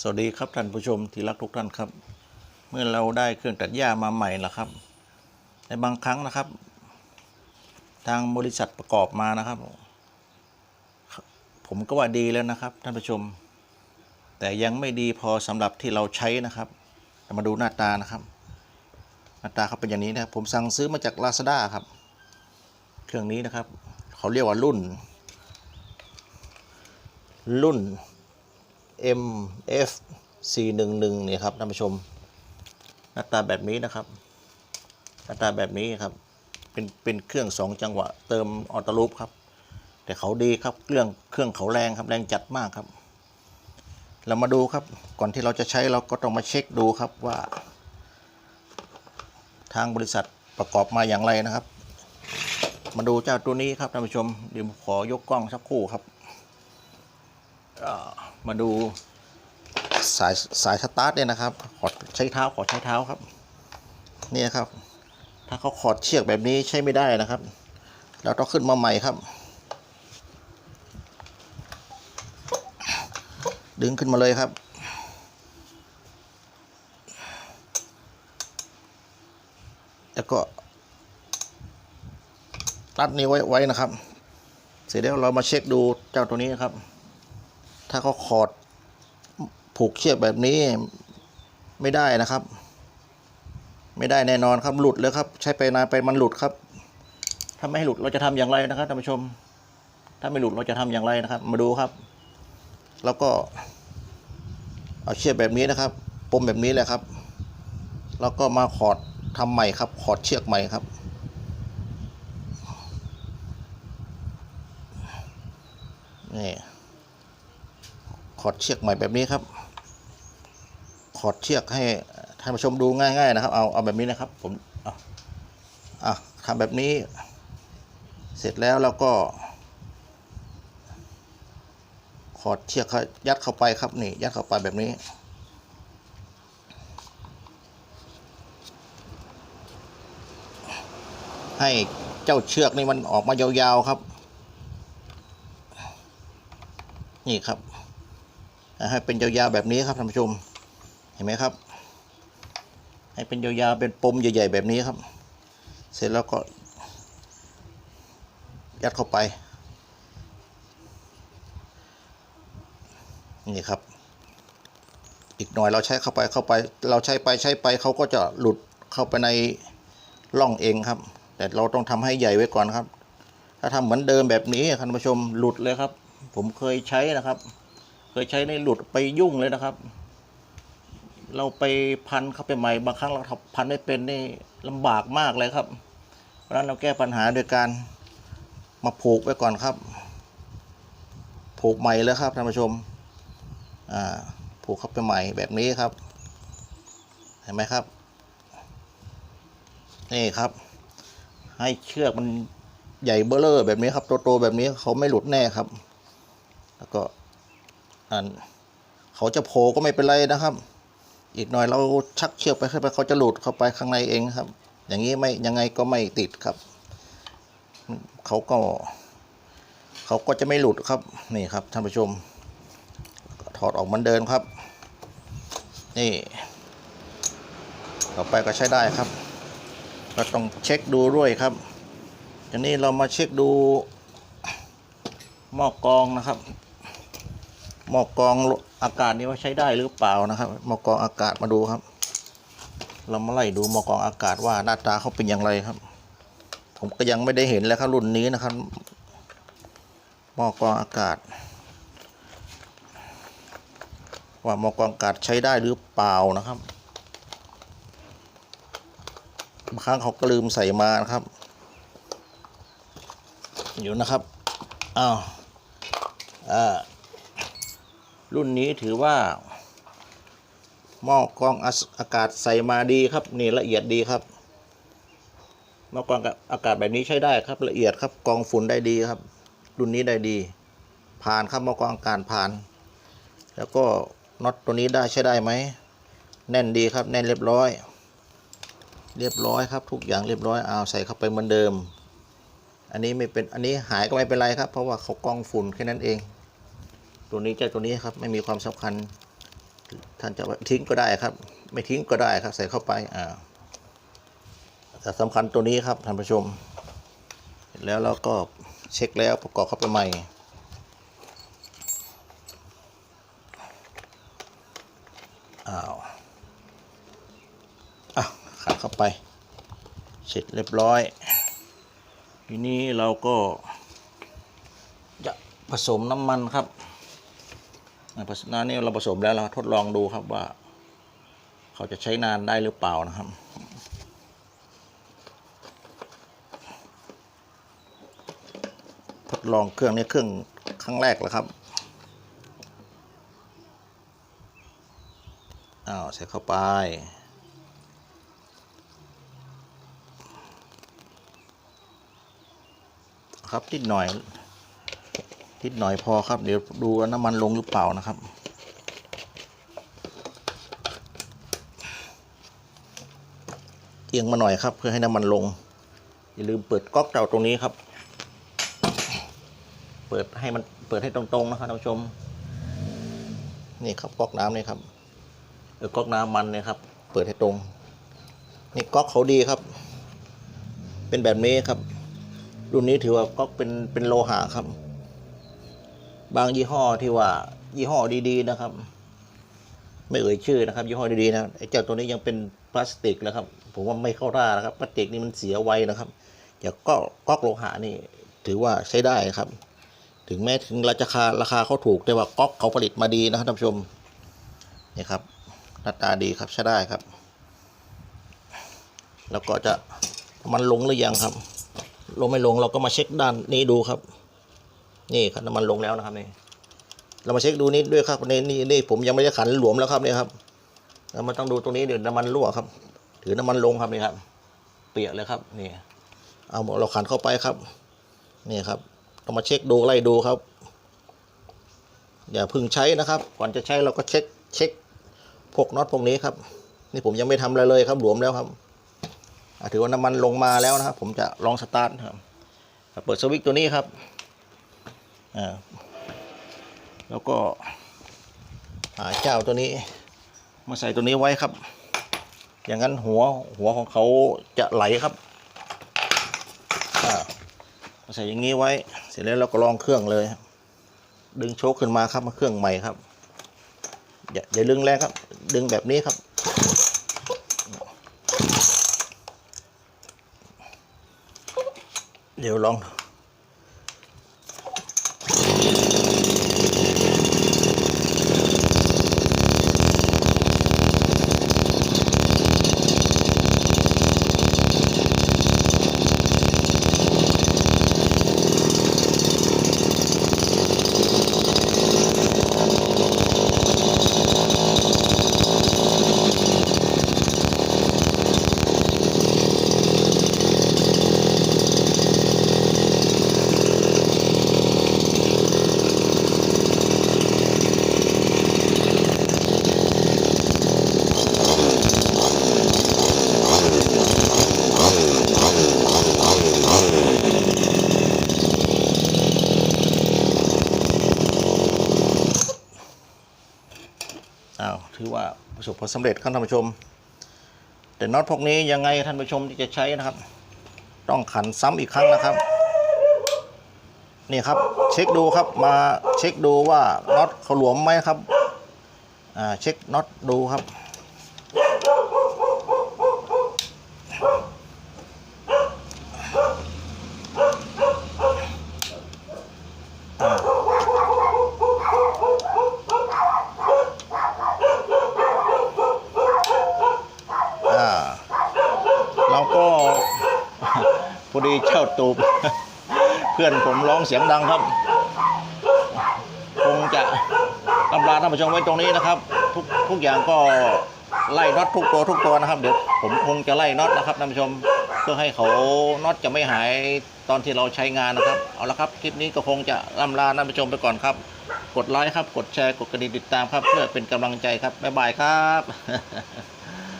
สวัสดีครับท่านผู้ชมที่รักทุกท่านครับ เมื่อเราได้เครื่องตัดหญ้ามาใหม่ละครับ ในบางครั้งนะครับ ทางบริษัทประกอบมานะครับ ผมก็ว่าดีแล้วนะครับ ท่านผู้ชม แต่ยังไม่ดีพอสำหรับที่เราใช้นะครับ มาดูหน้าตานะครับ หน้าตาเขาเป็นอย่างนี้นะครับ ผมสั่งซื้อมาจาก Lazada ครับ เครื่องนี้นะครับ เขาเรียกว่ารุ่น รุ่น MF 411เนี่ยครับท่านผู้ชม หน้าตาแบบนี้นะครับ หน้าตาแบบนี้ครับ เป็นเป็นเครื่องสองจังหวะ เติมออโต้ลูปครับ แต่เขาดีครับเครื่องเครื่องเขาแรงครับแรงจัดมากครับ เรามาดูครับ ก่อนที่เราจะใช้เราก็ต้องมาเช็คดูครับว่า ทางบริษัทประกอบมาอย่างไรนะครับ มาดูเจ้าตัวนี้ครับท่านผู้ชมเดี๋ยวผมขอยกกล้องสักครู่ครับ มาดูสายสายสตาร์ทเนี่ยนะครับ ขอดใช้เท้าขอใช้เท้าครับ เนี่ยครับ ถ้าเขาขอดเชือกแบบนี้ใช้ไม่ได้นะครับ เราต้องขึ้นมาใหม่ครับ ดึงขึ้นมาเลยครับ แล้วก็รัดนี้ไว้ไว้นะครับ เสร็จแล้วเรามาเช็คดูเจ้าตัวนี้นะครับ ถ้าเขาขอดผูกเชือกแบบนี้ไม่ได้นะครับ ไม่ได้แน่นอนครับหลุดเลยครับ ใช้ไปนานไปมันหลุดครับ ถ้าไม่ให้หลุดเราจะทำอย่างไรนะครับท่านผู้ชม ถ้าไม่หลุดเราจะทำอย่างไรนะครับ มาดูครับ แล้วก็ เอาเชือกแบบนี้นะครับ ปมแบบนี้แหละครับ แล้วก็มาขอดทำใหม่ครับ ขอดเชือกใหม่ครับนี่ อดเชือกใหม่แบบนี้ครับ ขอดเชือกให้ท่านผู้ชมดูง่าย ๆ นะครับ เอาเอาแบบนี้นะครับ ผมอาอะทำแบบนี้ เสร็จแล้วเราก็ ขอดเชือกเขายัดเข้าไปครับนี่ ยัดเข้าไปแบบนี้ให้เจ้าเชือกนี่มันออกมายาวๆครับ นี่ครับ ให้เป็นยาวๆแบบนี้ครับท่านผู้ชม เห็นไหมครับ ให้เป็นยาวๆเป็นปมใหญ่ๆแบบนี้ครับ เสร็จแล้วก็ ยัดเข้าไป นี่ครับ อีกหน่อยเราใช้เข้าไปเข้าไป เราใช้ไปใช้ไปเขาก็จะหลุดเข้าไปในร่องเองครับ แต่เราต้องทำให้ใหญ่ไว้ก่อนครับ ถ้าทำเหมือนเดิมแบบนี้ท่านผู้ชมหลุดเลยครับ ผมเคยใช้นะครับ เคยใช้ในหลุดไปยุ่งเลยนะครับ เราไปพันเข้าไปใหม่บางครั้งเราทำพันไม่เป็นนี่ลำบากมากเลยครับ เพราะนั้นเราแก้ปัญหาโดยการมาผูกไว้ก่อนครับผูกใหม่เลยครับท่านผู้ชมผูกเข้าไปใหม่แบบนี้ครับ เห็นไหมครับ นี่ครับ ให้เชือกมันใหญ่เบ้อเลอแบบนี้ครับโตๆแบบนี้เขาไม่หลุดแน่ครับ แล้วก็ เขาจะโผล่ก็ไม่เป็นไรนะครับ อีกหน่อยเราชักเชือกไปเข้าไปเขาจะหลุดเข้าไปข้างในเองครับ อย่างนี้ไม่ยังไงก็ไม่ติดครับ เขาก็ เขาก็จะไม่หลุดครับนี่ครับท่านผู้ชม ถอดออกเหมือนเดิมครับ นี่ ต่อไปก็ใช้ได้ครับเราต้องเช็คดูด้วยครับทีนี้เรามาเช็คดูหม้อกรองนะครับ หม้อกองอากาศนี้ว่าใช้ได้หรือเปล่านะครับหม้อกองอากาศมาดูครับ เรามาไล่ดูหม้อกองอากาศว่าหน้าตาเขาเป็นอย่างไรครับ ผมก็ยังไม่ได้เห็นเลยครับรุ่นนี้นะครับหม้อกองอากาศ ว่าหม้อกองอากาศใช้ได้หรือเปล่านะครับบางครั้งเขาก็ลืมใส่มานะครับ อยู่นะครับอ้าวอ่า รุ่นนี้ถือว่าหม้อกรองอากาศใส่มาดีครับนี่ละเอียดดีครับหม้อกรองอากาศแบบนี้ใช้ได้ครับละเอียดครับกรองฝุ่นได้ดีครับ รุ่นนี้ได้ดี ผ่านครับหม้อกรองอากาศผ่าน แล้วก็น็อตตัวนี้ได้ใช้ได้ไหมแน่นดีครับแน่นเรียบร้อย เรียบร้อยครับ ทุกอย่างเรียบร้อยเอาใส่เข้าไปเหมือนเดิม อันนี้ไม่เป็นอันนี้หายก็ไม่เป็นไรครับ เพราะว่าเขากรองฝุ่นแค่นั้นเอง ตัวนี้เจ้าตัวนี้ครับไม่มีความสำคัญ ท่านจะทิ้งก็ได้ครับ ไม่ทิ้งก็ได้ครับ ใส่เข้าไปอ่าแต่สำคัญตัวนี้ครับท่านผู้ชม แล้วเราก็เช็คแล้วประกอบเข้าไปใหม่อ้าวอะขัดเข้าไป เสร็จเรียบร้อย ทีนี้เราก็จะผสมน้ำมันครับ น้ำนี่เราผสมแล้วเราทดลองดูครับว่า เขาจะใช้นานได้หรือเปล่านะครับทดลองเครื่องนี้เครื่องครั้งแรกแล้วครับ อ้าวใส่เข้าไป ครับนิดหน่อย นิดหน่อยพอครับ เดี๋ยวดูว่าน้ำมันลงหรือเปล่านะครับ เอียงมาหน่อยครับ เพื่อให้น้ำมันลง อย่าลืมเปิดก๊อกเจ้าตรงนี้ครับ เปิดให้มันเปิดให้ตรงๆนะครับท่านผู้ชม นี่ครับก๊อกน้ำนี่ครับเออก๊อกน้ำมันนี่ครับ เปิดให้ตรง นี่ก๊อกเขาดีครับ เป็นแบบนี้ครับ รุ่นนี้ถือว่าก๊อกเป็นเป็นโลหะครับ บางยี่ห้อที่ว่ายี่ห้อดีๆนะครับ ไม่เอ่ยชื่อนะครับ ยี่ห้อดีๆนะไอ้เจ้าตัวนี้ยังเป็นพลาสติกแล้วครับ ผมว่าไม่เข้าท่านะครับพลาสติกนี่มันเสียไวนะครับอย่างก็ก๊อกโลหะนี่ถือว่าใช้ได้ครับ ถึงแม้ถึงราคาราคาเขาถูกแต่ว่าก๊อกเขาผลิตมาดีนะครับท่านผู้ชมนี่ครับหน้าตาดีครับใช้ได้ครับ แล้วก็จะมันลงหรือยังครับ ลงไม่ลงเราก็มาเช็คด้านนี้ดูครับ นี่ครับน้ำมันลงแล้วนะครับนี่เรามาเช็คดูนี้ด้วยครับนี่นี่นี่ผมยังไม่ได้ขันหลวมแล้วครับนี่ครับเรามาต้องดูตรงนี้เดี๋ยวน้ำมันรั่วครับถือน้ำมันลงครับนี่ครับ เปียกเลยครับนี่เอาเราขันเข้าไปครับนี่ครับต้องมาเช็คดูไล่ดูครับ อย่าพึ่งใช้นะครับ ก่อนจะใช้เราก็เช็คเช็คพวกน็อตพวกนี้ครับ นี่ผมยังไม่ทำอะไรเลยครับหลวมแล้วครับถือว่าน้ำมันลงมาแล้วนะครับ ผมจะลองสตาร์ทครับเปิดสวิตช์ตัวนี้ครับ แล้วก็หาเจ้าตัวนี้ มาใส่ตัวนี้ไว้ครับ อย่างนั้นหัวหัวของเขาจะไหลครับอ่าใส่อย่างนี้ไว้ เสร็จแล้วเราก็ลองเครื่องเลย ดึงโชคขึ้นมาครับมาเครื่องใหม่ครับ อย่าอย่าดึงแรงครับ ดึงแบบนี้ครับเดี๋ยวลอง อ้าวถือว่า ประสบผลสำเร็จครับท่านผู้ชม แต่น็อตพวกนี้ยังไงท่านผู้ชมที่จะใช้นะครับ ต้องขันซ้ำอีกครั้งนะครับ นี่ครับเช็คดูครับมาเช็คดูว่าน็อตเขาหลวมไหมครับอ่าเช็คน็อตดูครับ อ่าเราก็ พอดีเช่าตูบ เพื่อนผมร้องเสียงดังครับ คงจะกำลาท่านผู้ชมไว้ตรงนี้นะครับ ทุกทุกอย่างก็ไล่น็อตทุกตัวทุกตัวนะครับ เดี๋ยวผมคงจะไล่น็อตนะครับท่านผู้ชมเพื่อให้เขาน็อตจะไม่หายตอนที่เราใช้งานนะครับ เอาละครับ คลิปนี้ก็คงจะลำลาท่านผู้ชมไปก่อนครับ กดไลค์ครับ กดแชร์ กดกระดิ่งติดตามครับ เพื่อเป็นกำลังใจครับ บ๊ายบายครับ